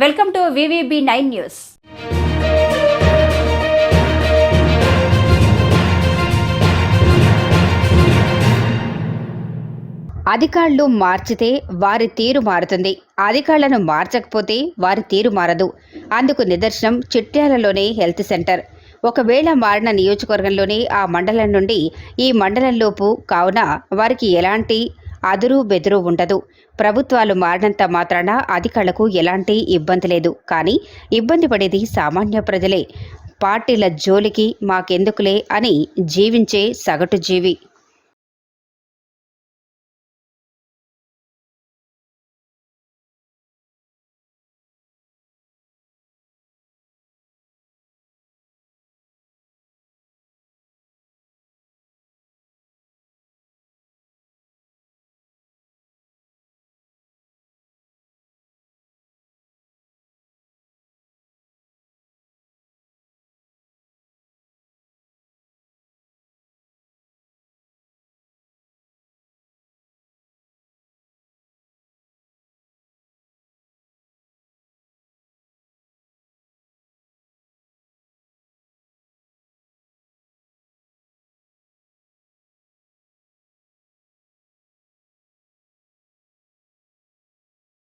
Welcome to VVB nine news. అధికారులు మార్చితే వారి తీరు మారుతుంది. అధికారులను మార్చకపోతే వారి తీరు మారదు. అందుకు నిదర్శనం చిట్యాలలోనే హెల్త్ సెంటర్. ఒకవేళ మారిన నియోజకవర్గంలోనే ఆ మండలం నుండి ఈ మండలంలోపు కావున వారికి ఎలాంటి అదురు బెదురు ఉండదు. ప్రభుత్వాలు మారినంత మాత్రాన అధికారులకు ఎలాంటి ఇబ్బంది లేదు. కానీ ఇబ్బంది పడేది సామాన్య ప్రజలే. పార్టీల జోలికి మాకెందుకులే అని జీవించే సగటు జీవి